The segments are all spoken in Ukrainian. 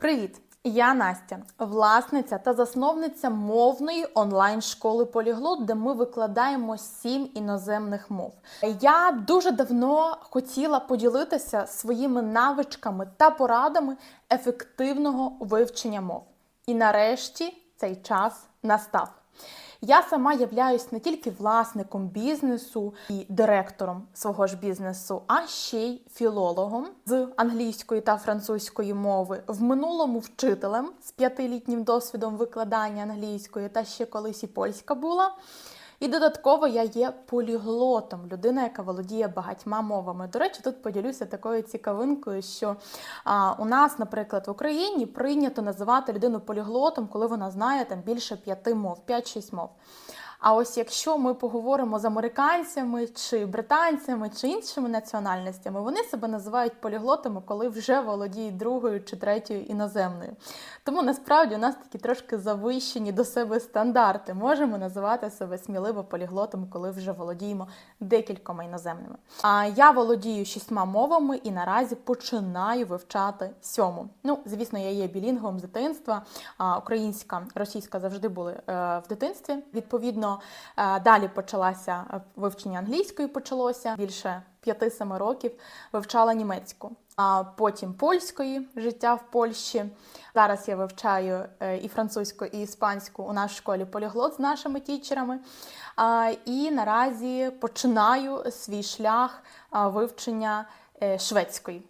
Привіт! Я Настя, власниця та засновниця мовної онлайн-школи Поліглот, де ми викладаємо сім іноземних мов. Я дуже давно хотіла поділитися своїми навичками та порадами ефективного вивчення мов. І нарешті цей час настав. Я сама являюсь не тільки власником бізнесу і директором свого ж бізнесу, а ще й філологом з англійської та французької мови, в минулому вчителем з п'ятилітнім досвідом викладання англійської, та ще колись і польська була. І додатково я є поліглотом, людина, яка володіє багатьма мовами. До речі, тут поділюся такою цікавинкою, що а, у нас, наприклад, в Україні прийнято називати людину поліглотом, коли вона знає там більше п'яти мов, 5-6 мов. А ось якщо ми поговоримо з американцями чи британцями чи іншими національностями, вони себе називають поліглотами, коли вже володіють другою чи третьою іноземною. Тому насправді у нас такі трошки завищені до себе стандарти. Можемо називати себе сміливо поліглотом, коли вже володіємо декількома іноземними. А я володію шістьма мовами і наразі починаю вивчати сьому. Ну, звісно, я є білінгвом з дитинства. Українська, російська завжди були е, в дитинстві. Відповідно, е, далі почалася е, вивчення англійської. Почалося більше 5-7 років вивчала німецьку. А потім польської життя в Польщі. Зараз я вивчаю е, і французьку, і іспанську у нашій школі поліглот з нашими тічерами. І наразі починаю свій шлях вивчення шведської,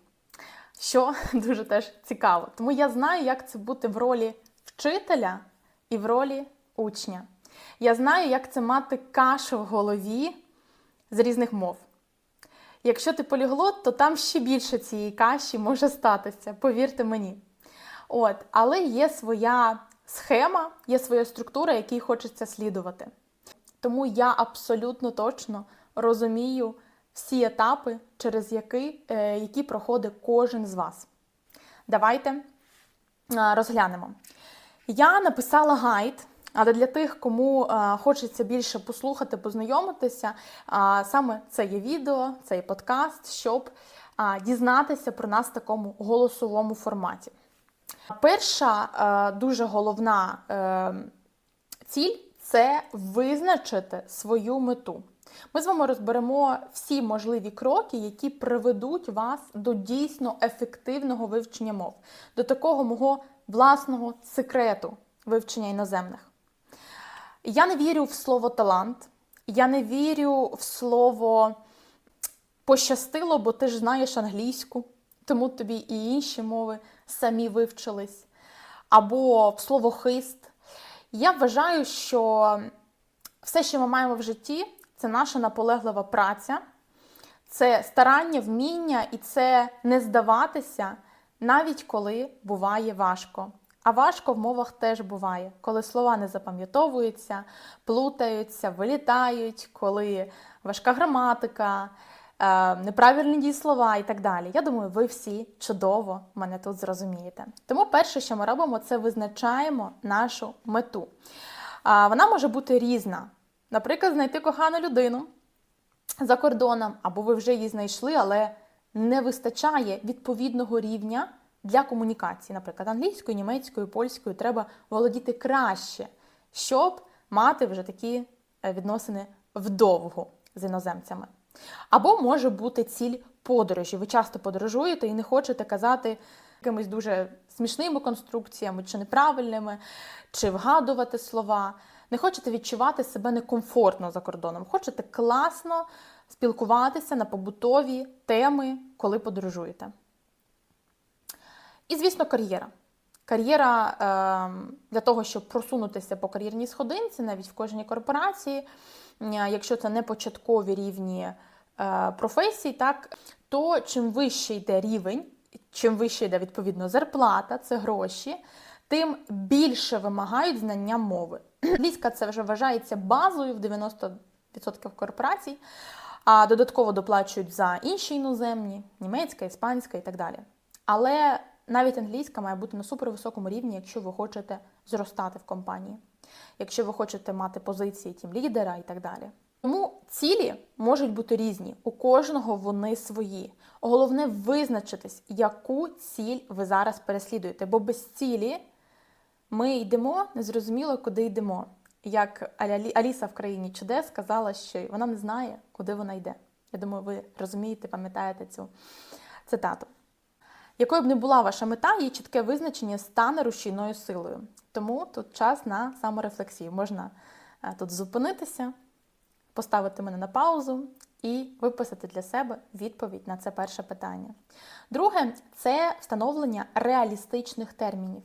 що дуже теж цікаво. Тому я знаю, як це бути в ролі вчителя і в ролі учня. Я знаю, як це мати кашу в голові з різних мов. Якщо ти поліглот, то там ще більше цієї каші може статися, повірте мені. От, Але є своя схема, є своя структура, якій хочеться слідувати. Тому я абсолютно точно розумію всі етапи, через які, е, які проходить кожен з вас. Давайте е, розглянемо. Я написала гайд. Але для тих, кому е, хочеться більше послухати, познайомитися, е, саме це є відео, це є подкаст, щоб е, дізнатися про нас в такому голосовому форматі. Перша дуже головна ціль це визначити свою мету. Ми з вами розберемо всі можливі кроки, які приведуть вас до дійсно ефективного вивчення мов, до такого мого власного секрету вивчення іноземних. Я не вірю в слово талант, я не вірю в слово пощастило, бо ти ж знаєш англійську, тому тобі і інші мови самі вивчились, або в слово хист. Я вважаю, що все, що ми маємо в житті, це наша наполеглива праця, це старання, вміння і це не здаватися, навіть коли буває важко. А важко в мовах теж буває, коли слова не запам'ятовуються, плутаються, вилітають, коли важка граматика, е, неправильні дієслова і так далі. Я думаю, ви всі чудово мене тут зрозумієте. Тому перше, що ми робимо, це визначаємо нашу мету. Вона може бути різна. Наприклад, знайти кохану людину за кордоном, або ви вже її знайшли, але не вистачає відповідного рівня для комунікації, наприклад, англійською, німецькою, польською, треба володіти краще, щоб мати вже такі е, відносини вдовгу з іноземцями. Або може бути ціль подорожі. Ви часто подорожуєте і не хочете казати якимись дуже смішними конструкціями, чи неправильними, чи вгадувати слова. Не хочете відчувати себе некомфортно за кордоном, хочете класно спілкуватися на побутові теми, коли подорожуєте. І, звісно, кар'єра. Кар'єра е, для того, щоб просунутися по кар'єрній сходинці, навіть в кожній корпорації, якщо це не початкові рівні е, професій, так, то чим вищий йде рівень, чим вища йде відповідно зарплата, це гроші, тим більше вимагають знання мови. Англійська це вже вважається базою в 90% корпорацій, а додатково доплачують за інші іноземні, німецька, іспанська і так далі. Але навіть англійська має бути на супервисокому рівні, якщо ви хочете зростати в компанії, якщо ви хочете мати позиції тім лідера і так далі. Тому цілі можуть бути різні, у кожного вони свої. Головне визначитись, яку ціль ви зараз переслідуєте, бо без цілі ми йдемо незрозуміло, куди йдемо. Як Алі- Аліса в країні чудес сказала, що вона не знає, куди вона йде. Я думаю, ви розумієте, пам'ятаєте цю цитату. Якою б не була ваша мета, її чітке визначення стане рушійною силою. Тому тут час на саморефлексію. Можна е, тут зупинитися, поставити мене на паузу і виписати для себе відповідь на це перше питання. Друге це встановлення реалістичних термінів.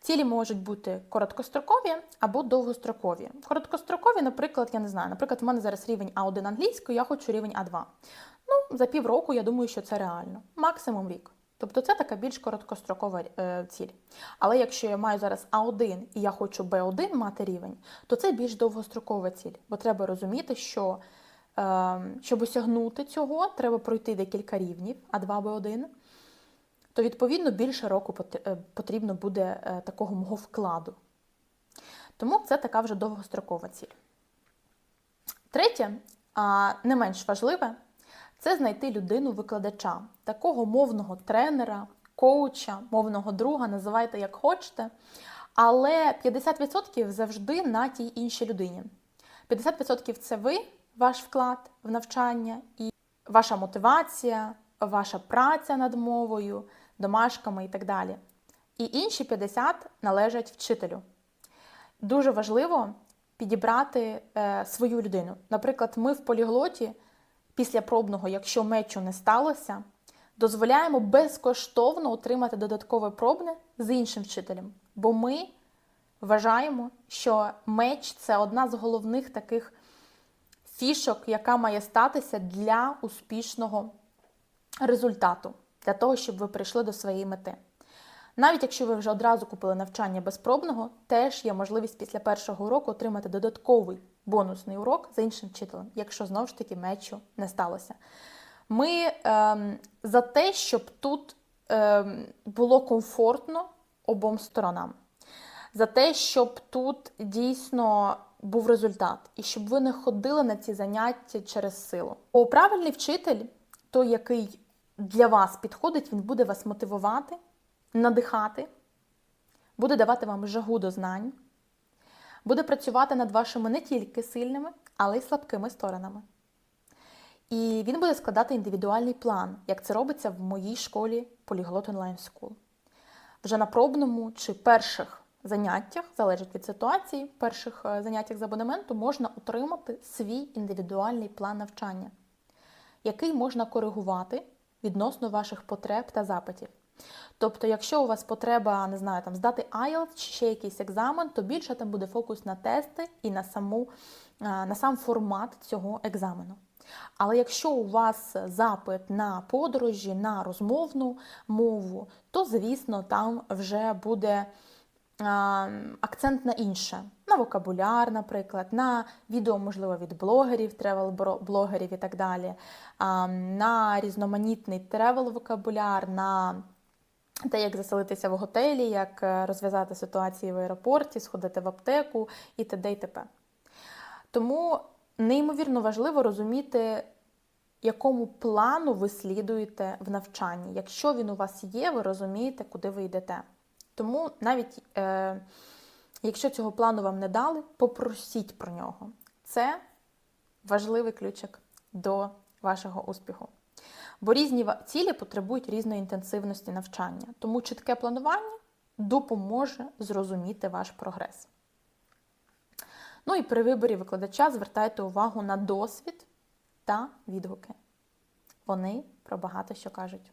Цілі можуть бути короткострокові або довгострокові. Короткострокові, наприклад, я не знаю, наприклад, в мене зараз рівень А1 англійської, я хочу рівень А2. Ну, за півроку я думаю, що це реально, максимум рік. Тобто це така більш короткострокова е, ціль. Але якщо я маю зараз А1 і я хочу Б1 мати рівень, то це більш довгострокова ціль. Бо треба розуміти, що е, щоб осягнути цього, треба пройти декілька рівнів А2, Б1 то відповідно більше року е, потрібно буде такого мого вкладу. Тому це така вже довгострокова ціль. Третє, а не менш важливе, це знайти людину-викладача, такого мовного тренера, коуча, мовного друга, називайте як хочете. Але 50% завжди на тій іншій людині. 50% це ви, ваш вклад в навчання і ваша мотивація, ваша праця над мовою, домашками і так далі. І інші 50 належать вчителю. Дуже важливо підібрати е, свою людину. Наприклад, ми в поліглоті після пробного, якщо мечу не сталося, дозволяємо безкоштовно отримати додаткове пробне з іншим вчителем. Бо ми вважаємо, що меч це одна з головних таких фішок, яка має статися для успішного результату, для того, щоб ви прийшли до своєї мети. Навіть якщо ви вже одразу купили навчання безпробного, теж є можливість після першого уроку отримати додатковий бонусний урок за іншим вчителем, якщо знову ж таки мечу не сталося. Ми ем, за те, щоб тут ем, було комфортно обом сторонам, за те, щоб тут дійсно був результат, і щоб ви не ходили на ці заняття через силу. Бо правильний вчитель, той, який для вас підходить, він буде вас мотивувати, надихати, буде давати вам жагу до знань, буде працювати над вашими не тільки сильними, але й слабкими сторонами. І він буде складати індивідуальний план, як це робиться в моїй школі Polyglot Online School. Вже на пробному чи перших заняттях, залежить від ситуації, перших е, заняттях з абонементу можна отримати свій індивідуальний план навчання, який можна коригувати відносно ваших потреб та запитів. Тобто, якщо у вас потреба, не знаю, там здати IELTS чи ще якийсь екзамен, то більше там буде фокус на тести і на саму, е, на сам формат цього екзамену. Але якщо у вас запит на подорожі, на розмовну мову, то, звісно, там вже буде а, акцент на інше, на вокабуляр, наприклад, на відео, можливо, від блогерів, тревел-блогерів і так далі, на різноманітний тревел-вокабуляр, на те, як заселитися в готелі, як е, розв'язати ситуації в аеропорті, сходити в аптеку і т.д. і т.п. Тому неймовірно важливо розуміти, якому плану ви слідуєте в навчанні. Якщо він у вас є, ви розумієте, куди ви йдете. Тому навіть е, якщо цього плану вам не дали, попросіть про нього. Це важливий ключик до вашого успіху. Бо різні цілі потребують різної інтенсивності навчання, тому чітке планування допоможе зрозуміти ваш прогрес. Ну і при виборі викладача звертайте увагу на досвід та відгуки. Вони про багато що кажуть.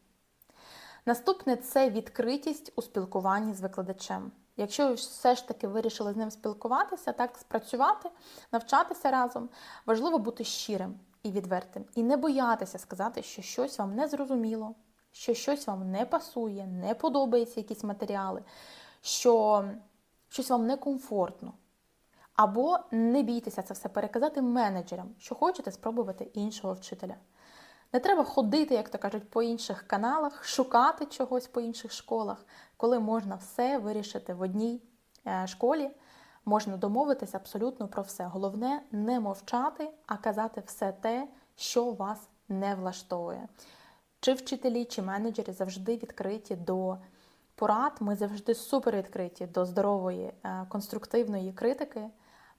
Наступне це відкритість у спілкуванні з викладачем. Якщо ви все ж таки вирішили з ним спілкуватися, так спрацювати, навчатися разом, важливо бути щирим і відвертим. І не боятися сказати, що щось вам не зрозуміло, що щось вам не пасує, не подобаються якісь матеріали, що щось вам некомфортно. Або не бійтеся це все переказати менеджерам, що хочете спробувати іншого вчителя. Не треба ходити, як то кажуть, по інших каналах, шукати чогось по інших школах, коли можна все вирішити в одній е, школі, можна домовитися абсолютно про все. Головне не мовчати, а казати все те, що вас не влаштовує. Чи вчителі, чи менеджери завжди відкриті до порад. Ми завжди супер відкриті до здорової, е, конструктивної критики.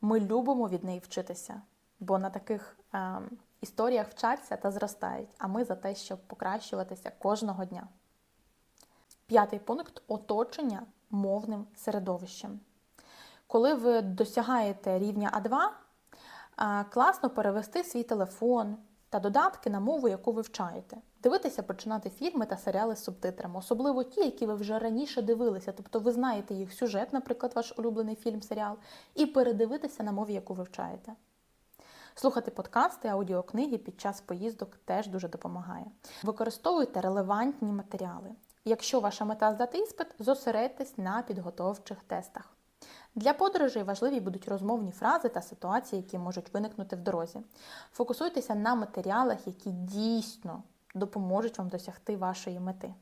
Ми любимо від неї вчитися, бо на таких е, історіях вчаться та зростають. А ми за те, щоб покращуватися кожного дня. П'ятий пункт оточення мовним середовищем. Коли ви досягаєте рівня А2, е, класно перевести свій телефон та додатки на мову, яку ви вивчаєте. Дивитися, починати фільми та серіали з субтитрами, особливо ті, які ви вже раніше дивилися, тобто ви знаєте їх сюжет, наприклад, ваш улюблений фільм, серіал, і передивитися на мові, яку ви вивчаєте. Слухати подкасти, аудіокниги під час поїздок теж дуже допомагає. Використовуйте релевантні матеріали. Якщо ваша мета здати іспит, зосередьтесь на підготовчих тестах. Для подорожей важливі будуть розмовні фрази та ситуації, які можуть виникнути в дорозі. Фокусуйтеся на матеріалах, які дійсно допоможуть вам досягти вашої мети.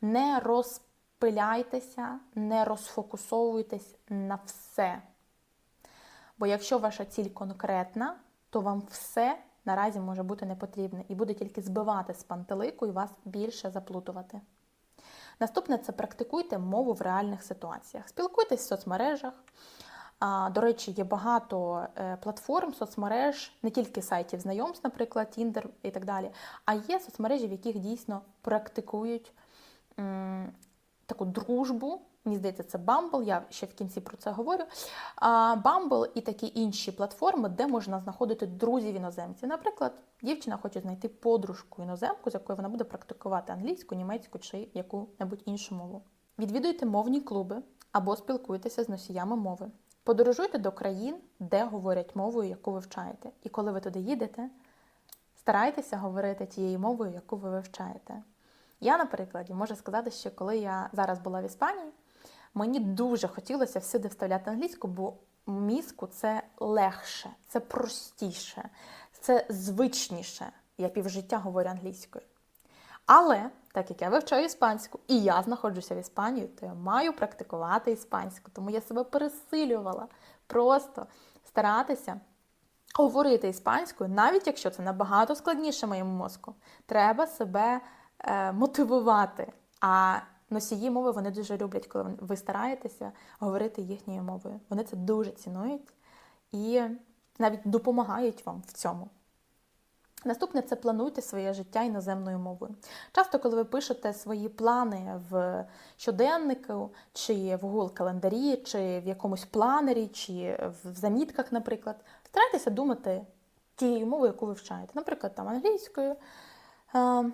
Не розпиляйтеся, не розфокусовуйтесь на все. Бо якщо ваша ціль конкретна, то вам все наразі може бути не потрібне і буде тільки збивати з пантелику і вас більше заплутувати. Наступне це практикуйте мову в реальних ситуаціях. Спілкуйтесь в соцмережах. До речі, є багато е, платформ, соцмереж, не тільки сайтів знайомств, наприклад, Tinder і так далі, а є соцмережі, в яких дійсно практикують таку дружбу. Мені здається, це Bumble, я ще в кінці про це говорю. Bumble і такі інші платформи, де можна знаходити друзів іноземців. Наприклад, дівчина хоче знайти подружку іноземку, з якою вона буде практикувати англійську, німецьку чи яку-небудь іншу мову. Відвідуйте мовні клуби або спілкуйтеся з носіями мови. Подорожуйте до країн, де говорять мовою, яку вивчаєте. І коли ви туди їдете, старайтеся говорити тією мовою, яку ви вивчаєте. Я, наприклад, можу сказати, що коли я зараз була в Іспанії, мені дуже хотілося всюди вставляти англійську, бо мізку це легше, це простіше, це звичніше. Я півжиття говорю англійською. Але, так як я вивчаю іспанську, і я знаходжуся в Іспанії, то я маю практикувати іспанську. Тому я себе пересилювала просто старатися говорити іспанською, навіть якщо це набагато складніше моєму мозку, треба себе е, мотивувати. А носії мови вони дуже люблять, коли ви стараєтеся говорити їхньою мовою. Вони це дуже цінують і навіть допомагають вам в цьому. Наступне це плануйте своє життя іноземною мовою. Часто, коли ви пишете свої плани в щоденнику, чи в Google календарі, чи в якомусь планері, чи в замітках, наприклад, старайтеся думати тією мовою, яку ви вивчаєте. Наприклад, там англійською. Uh,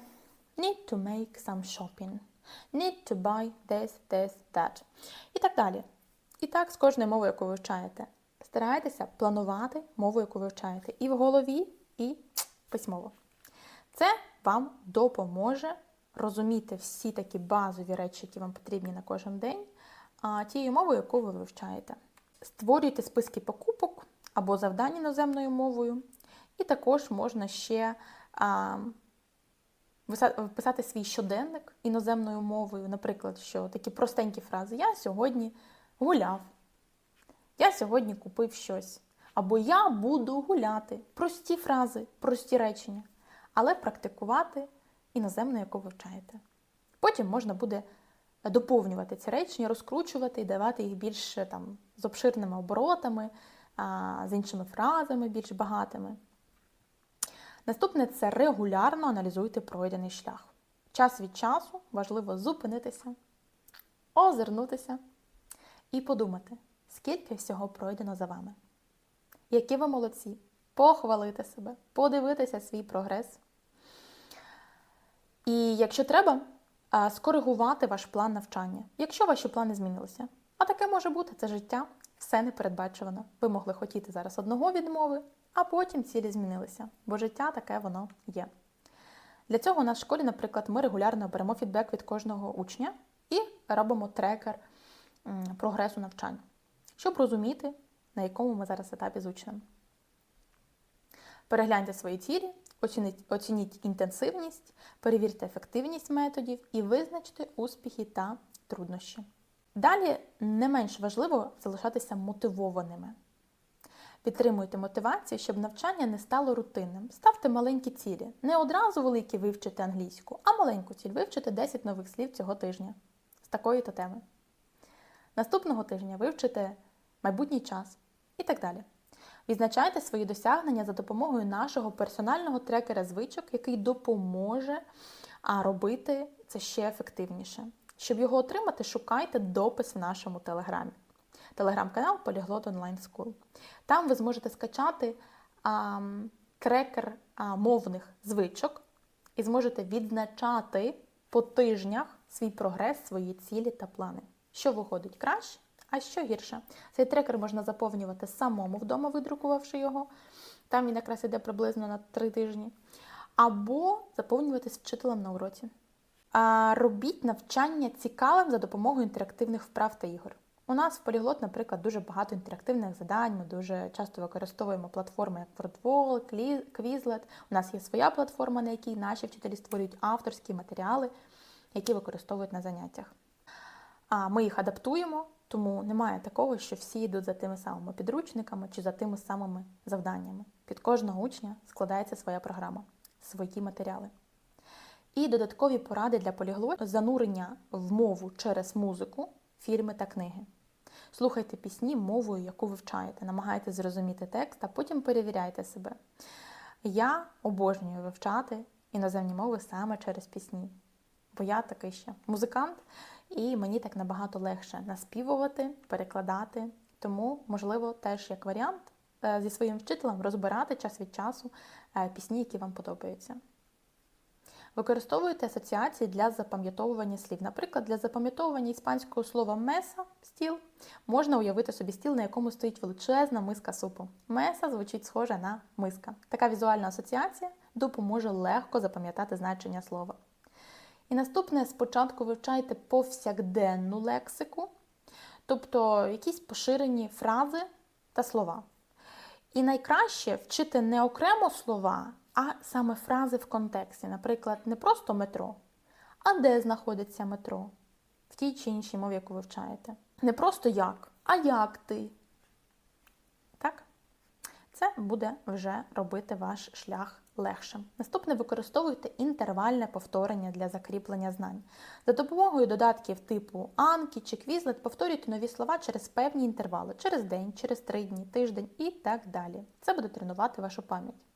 need to make some shopping. Need to buy this, this, that. І так далі. І так з кожною мовою, яку ви вивчаєте. Старайтеся планувати мову, яку ви вивчаєте. І в голові, і письмово. Це вам допоможе розуміти всі такі базові речі, які вам потрібні на кожен день, тією мовою, яку ви вивчаєте. Створюйте списки покупок або завдань іноземною мовою, і також можна ще писати свій щоденник іноземною мовою, наприклад, що такі простенькі фрази Я сьогодні гуляв, я сьогодні купив щось. Або я буду гуляти. Прості фрази, прості речення, але практикувати іноземну, яку вивчаєте. Потім можна буде доповнювати ці речення, розкручувати і давати їх більш там, з обширними оборотами, з іншими фразами, більш багатими. Наступне це регулярно аналізуйте пройдений шлях. Час від часу важливо зупинитися, озирнутися і подумати, скільки всього пройдено за вами які ви молодці, похвалити себе, подивитися свій прогрес. І якщо треба, скоригувати ваш план навчання, якщо ваші плани змінилися. А таке може бути це життя, все непередбачувано. Ви могли хотіти зараз одного відмови, а потім цілі змінилися, бо життя таке воно є. Для цього у нас в школі, наприклад, ми регулярно беремо фідбек від кожного учня і робимо трекер прогресу навчання, щоб розуміти, на якому ми зараз етапі з учнем. Перегляньте свої цілі, оцініть, оцініть інтенсивність, перевірте ефективність методів і визначте успіхи та труднощі. Далі не менш важливо залишатися мотивованими. Підтримуйте мотивацію, щоб навчання не стало рутинним. Ставте маленькі цілі. Не одразу великі вивчити англійську, а маленьку ціль вивчити 10 нових слів цього тижня з такої то теми. Наступного тижня вивчите майбутній час і так далі. Відзначайте свої досягнення за допомогою нашого персонального трекера звичок, який допоможе робити це ще ефективніше. Щоб його отримати, шукайте допис в нашому телеграмі. Телеграм-канал Polyglot Online School. Там ви зможете скачати а, трекер а, мовних звичок і зможете відзначати по тижнях свій прогрес, свої цілі та плани. Що виходить краще, а що гірше. Цей трекер можна заповнювати самому вдома, видрукувавши його. Там він якраз іде приблизно на 3 тижні. Або заповнювати з вчителем на уроці. А, робіть навчання цікавим за допомогою інтерактивних вправ та ігор. У нас в Polyglot, наприклад, дуже багато інтерактивних задань. Ми дуже часто використовуємо платформи як WordWall, Quizlet. У нас є своя платформа, на якій наші вчителі створюють авторські матеріали, які використовують на заняттях. А ми їх адаптуємо, тому немає такого, що всі йдуть за тими самими підручниками чи за тими самими завданнями. Під кожного учня складається своя програма, свої матеріали. І додаткові поради для поліглоту занурення в мову через музику, фільми та книги. Слухайте пісні мовою, яку вивчаєте, намагайтеся зрозуміти текст, а потім перевіряйте себе. Я обожнюю вивчати іноземні мови саме через пісні, бо я такий ще музикант, і мені так набагато легше наспівувати, перекладати. Тому, можливо, теж як варіант е, зі своїм вчителем розбирати час від часу е, пісні, які вам подобаються. Використовуйте асоціації для запам'ятовування слів. Наприклад, для запам'ятовування іспанського слова меса стіл можна уявити собі стіл, на якому стоїть величезна миска супу. Меса звучить схоже на миска. Така візуальна асоціація допоможе легко запам'ятати значення слова. І наступне спочатку вивчайте повсякденну лексику, тобто якісь поширені фрази та слова. І найкраще вчити не окремо слова, а саме фрази в контексті. Наприклад, не просто метро, а де знаходиться метро в тій чи іншій мові, яку вивчаєте. Не просто як, а як ти. Так? Це буде вже робити ваш шлях легшим. Наступне використовуйте інтервальне повторення для закріплення знань. За допомогою додатків типу Анкі чи Quizlet повторюйте нові слова через певні інтервали, через день, через три дні, тиждень і так далі. Це буде тренувати вашу пам'ять.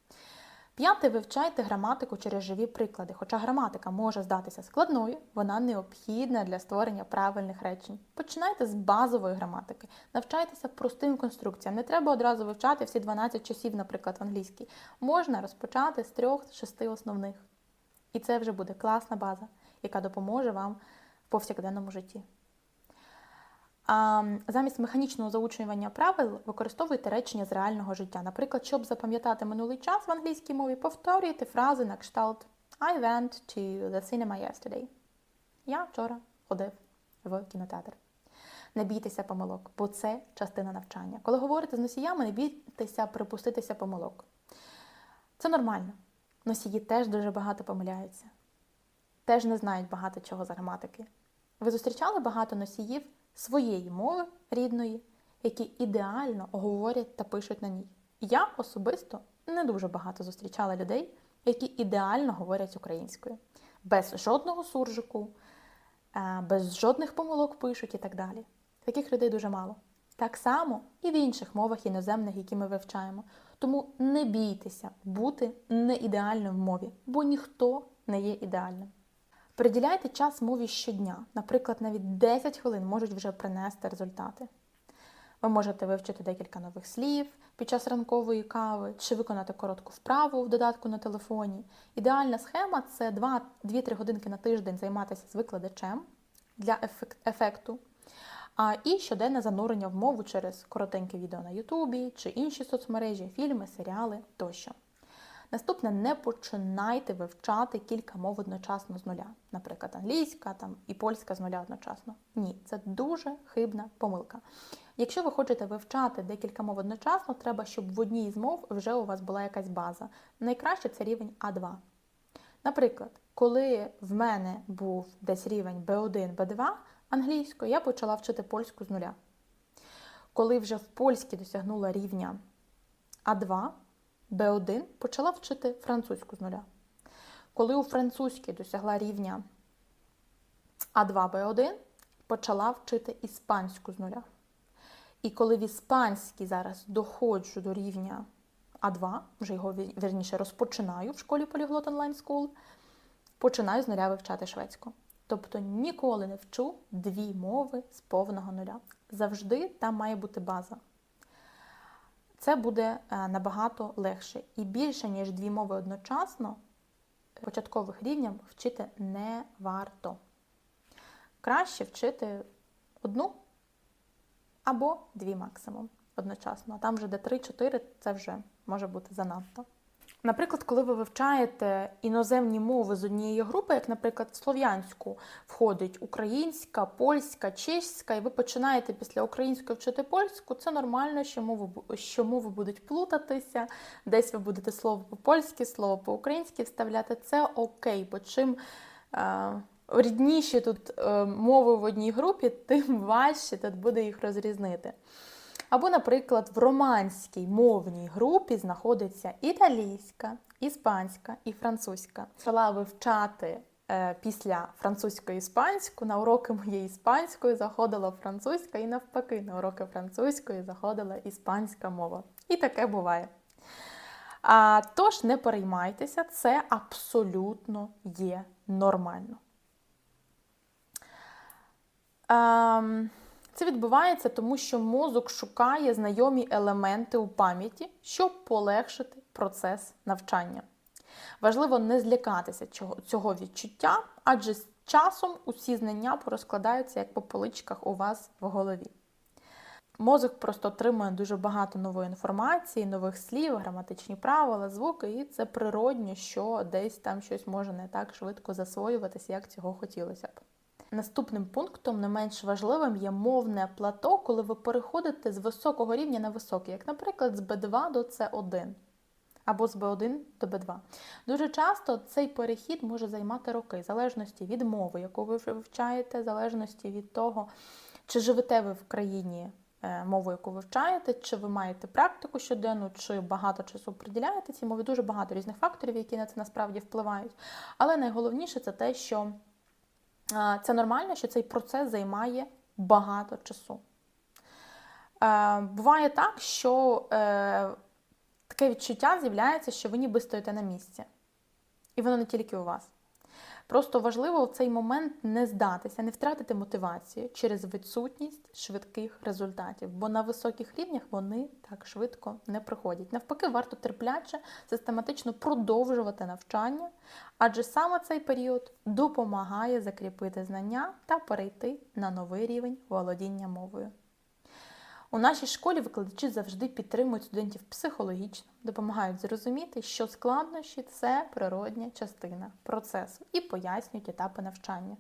П'яте, вивчайте граматику через живі приклади. Хоча граматика може здатися складною, вона необхідна для створення правильних речень. Починайте з базової граматики, навчайтеся простим конструкціям. Не треба одразу вивчати всі 12 часів, наприклад, в англійській. Можна розпочати з трьох-шести основних. І це вже буде класна база, яка допоможе вам в повсякденному житті. Замість механічного заучування правил використовуйте речення з реального життя. Наприклад, щоб запам'ятати минулий час в англійській мові, повторюйте фрази на кшталт I went to the cinema yesterday. Я вчора ходив в кінотеатр. Не бійтеся помилок, бо це частина навчання. Коли говорите з носіями, не бійтеся припуститися помилок. Це нормально. Носії теж дуже багато помиляються, теж не знають багато чого з граматики. Ви зустрічали багато носіїв? Своєї мови рідної, які ідеально говорять та пишуть на ній. Я особисто не дуже багато зустрічала людей, які ідеально говорять українською, без жодного суржику, е, без жодних помилок пишуть і так далі. Таких людей дуже мало. Так само і в інших мовах іноземних, які ми вивчаємо. Тому не бійтеся бути не ідеальним в мові, бо ніхто не є ідеальним. Приділяйте час мові щодня. Наприклад, навіть 10 хвилин можуть вже принести результати. Ви можете вивчити декілька нових слів під час ранкової кави чи виконати коротку вправу в додатку на телефоні. Ідеальна схема це 2-3 годинки на тиждень займатися з викладачем для ефекту. А і щоденне занурення в мову через коротеньке відео на Ютубі чи інші соцмережі, фільми, серіали тощо. Наступне, не починайте вивчати кілька мов одночасно з нуля. Наприклад, англійська там, і польська з нуля одночасно. Ні, це дуже хибна помилка. Якщо ви хочете вивчати декілька мов одночасно, треба, щоб в одній з мов вже у вас була якась база. Найкраще це рівень А2. Наприклад, коли в мене був десь рівень B1, B2, англійською, я почала вчити польську з нуля. Коли вже в польській досягнула рівня А2, Б1, почала вчити французьку з нуля. Коли у французькій досягла рівня А2, Б1, почала вчити іспанську з нуля. І коли в іспанській зараз доходжу до рівня А2, вже його ві- вірніше розпочинаю в школі Polyglot Online School, починаю з нуля вивчати шведську. Тобто ніколи не вчу дві мови з повного нуля. Завжди там має бути база. Це буде е, набагато легше. І більше, ніж дві мови одночасно, початкових рівнів вчити не варто. Краще вчити одну або дві максимум одночасно. А там вже де 3-4 це вже може бути занадто. Наприклад, коли ви вивчаєте іноземні мови з однієї групи, як, наприклад, в слов'янську входить українська, польська, чеська, і ви починаєте після української вчити польську, це нормально, що мови, що мови будуть плутатися, десь ви будете слово по-польськи, слово по-українськи вставляти. Це окей, бо чим е, рідніші тут е, мови в одній групі, тим важче тут буде їх розрізнити. Або, наприклад, в романській мовній групі знаходиться італійська, іспанська і французька. Почала вивчати е, після французької іспанську, на уроки моєї іспанської заходила французька, і навпаки, на уроки французької заходила іспанська мова. І таке буває. А, тож не переймайтеся, це абсолютно є нормально. Ем, це відбувається тому, що мозок шукає знайомі елементи у пам'яті, щоб полегшити процес навчання. Важливо не злякатися цього, відчуття, адже з часом усі знання порозкладаються як по поличках у вас в голові. Мозок просто отримує дуже багато нової інформації, нових слів, граматичні правила, звуки, і це природньо, що десь там щось може не так швидко засвоюватися, як цього хотілося б. Наступним пунктом, не менш важливим, є мовне плато, коли ви переходите з високого рівня на високий, як, наприклад, з B2 до C1 або з B1 до B2. Дуже часто цей перехід може займати роки, в залежності від мови, яку ви вивчаєте, в залежності від того, чи живете ви в країні е, мову, яку вивчаєте, чи ви маєте практику щоденну, чи багато часу приділяєте цій мові. Дуже багато різних факторів, які на це насправді впливають. Але найголовніше це те, що це нормально, що цей процес займає багато часу. Е, Буває так, що е, таке відчуття з'являється, що ви ніби стоїте на місці. І воно не тільки у вас. Просто важливо в цей момент не здатися, не втратити мотивацію через відсутність швидких результатів, бо на високих рівнях вони так швидко не приходять. Навпаки, варто терпляче, систематично продовжувати навчання, адже саме цей період допомагає закріпити знання та перейти на новий рівень володіння мовою. У нашій школі викладачі завжди підтримують студентів психологічно, допомагають зрозуміти, що складнощі це природня частина процесу і пояснюють етапи навчання.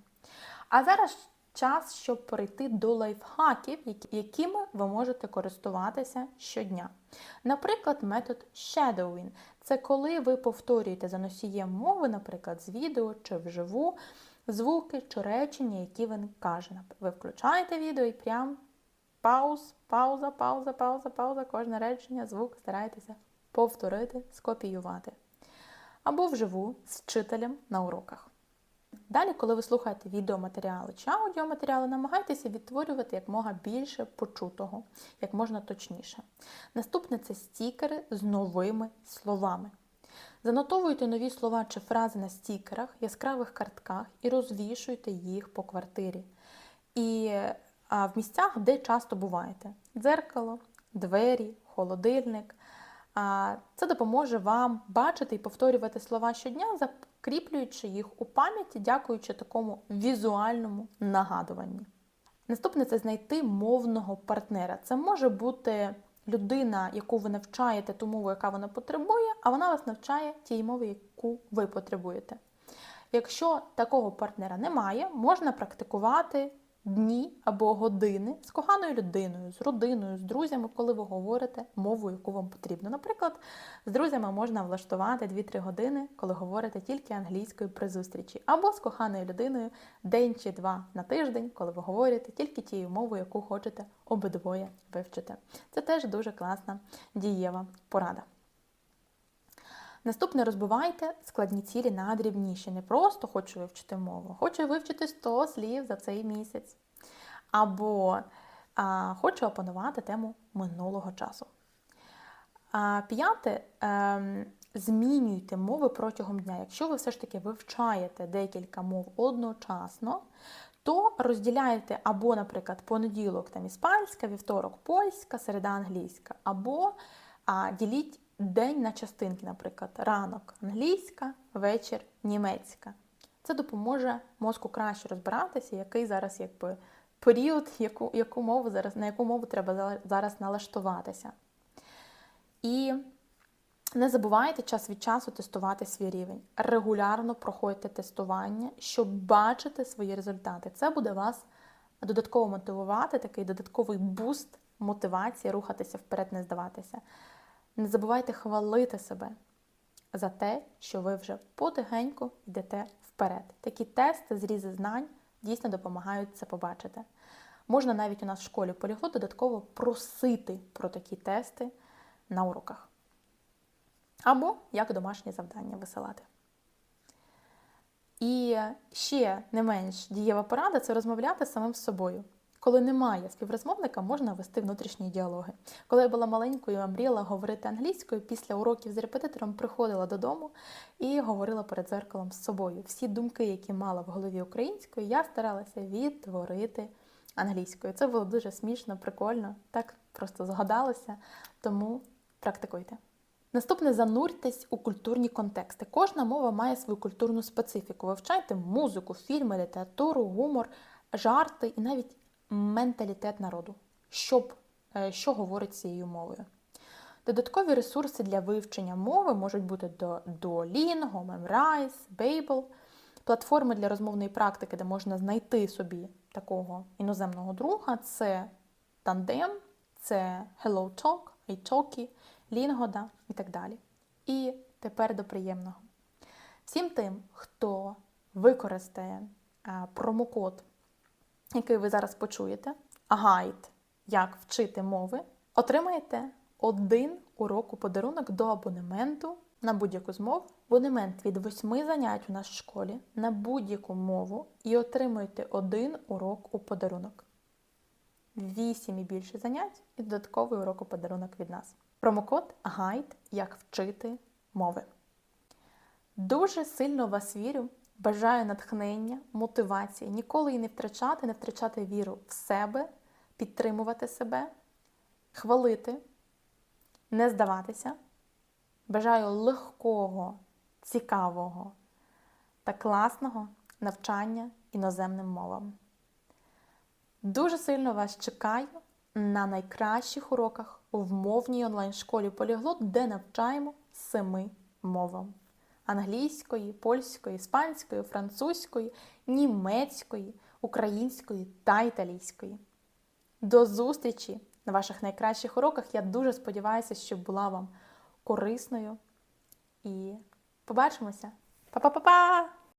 А зараз час, щоб перейти до лайфхаків, якими ви можете користуватися щодня. Наприклад, метод shadowing – це коли ви повторюєте за носієм мови, наприклад, з відео чи вживу, звуки чи речення, які він каже. Ви включаєте відео і прям пауз, пауза, пауза, пауза, пауза, кожне речення, звук старайтеся повторити, скопіювати. Або вживу з вчителем на уроках. Далі, коли ви слухаєте відеоматеріали чи аудіоматеріали, намагайтеся відтворювати якмога більше почутого, як можна точніше. Наступне це стікери з новими словами. Занотовуйте нові слова чи фрази на стікерах, яскравих картках і розвішуйте їх по квартирі. І в місцях, де часто буваєте: дзеркало, двері, холодильник. Це допоможе вам бачити і повторювати слова щодня, закріплюючи їх у пам'яті, дякуючи такому візуальному нагадуванні. Наступне це знайти мовного партнера. Це може бути людина, яку ви навчаєте ту мову, яка вона потребує, а вона вас навчає тієї мови, яку ви потребуєте. Якщо такого партнера немає, можна практикувати дні або години з коханою людиною, з родиною, з друзями, коли ви говорите мову, яку вам потрібно. Наприклад, з друзями можна влаштувати 2-3 години, коли говорите тільки англійською при зустрічі, або з коханою людиною день чи два на тиждень, коли ви говорите тільки тією мовою, яку хочете обидвоє вивчити. Це теж дуже класна дієва порада. Наступне розбивайте складні цілі на дрібніші. Не просто хочу вивчити мову, хочу вивчити 100 слів за цей місяць. Або а, хочу опанувати тему минулого часу. А, п'яте, ем, змінюйте мови протягом дня. Якщо ви все ж таки вивчаєте декілька мов одночасно, то розділяєте або, наприклад, понеділок там іспанська, вівторок польська, середа англійська, або а, діліть день на частинки, наприклад, ранок англійська, вечір німецька. Це допоможе мозку краще розбиратися, який зараз якби період, яку, яку мову зараз, на яку мову треба зараз налаштуватися. І не забувайте час від часу тестувати свій рівень. Регулярно проходьте тестування, щоб бачити свої результати. Це буде вас додатково мотивувати, такий додатковий буст мотивації, рухатися вперед, не здаватися. Не забувайте хвалити себе за те, що ви вже потихеньку йдете вперед. Такі тести, зрізи знань дійсно допомагають це побачити. Можна навіть у нас в школі поліглот додатково просити про такі тести на уроках. Або як домашнє завдання висилати. І ще не менш дієва порада це розмовляти самим з собою. Коли немає співрозмовника, можна вести внутрішні діалоги. Коли я була маленькою, мріяла говорити англійською, після уроків з репетитором приходила додому і говорила перед зеркалом з собою. Всі думки, які мала в голові українською, я старалася відтворити англійською. Це було дуже смішно, прикольно, так просто згадалося, тому практикуйте. Наступне зануртесь у культурні контексти. Кожна мова має свою культурну специфіку. Вивчайте музику, фільми, літературу, гумор, жарти і навіть менталітет народу, щоб, е, що говорить цією мовою. Додаткові ресурси для вивчення мови можуть бути Duolingo, Memrise, Babel, платформи для розмовної практики, де можна знайти собі такого іноземного друга. Це Tandem, це HelloTalk, iTalki, Lingoda і так далі. І тепер до приємного. Всім тим, хто використає е, промокод який ви зараз почуєте, гайд, як вчити мови, отримаєте один урок у подарунок до абонементу на будь-яку з мов. Абонемент від восьми занять у нас в школі на будь-яку мову і отримуєте один урок у подарунок. Вісім і більше занять і додатковий урок у подарунок від нас. Промокод гайд, як вчити мови. Дуже сильно вас вірю. Бажаю натхнення, мотивації, ніколи її не втрачати, не втрачати віру в себе, підтримувати себе, хвалити, не здаватися. Бажаю легкого, цікавого та класного навчання іноземним мовам. Дуже сильно вас чекаю на найкращих уроках в мовній онлайн-школі Поліглот, де навчаємо семи мовам англійської, польської, іспанської, французької, німецької, української та італійської. До зустрічі на ваших найкращих уроках. Я дуже сподіваюся, що була вам корисною. І побачимося! Па-па-па-па!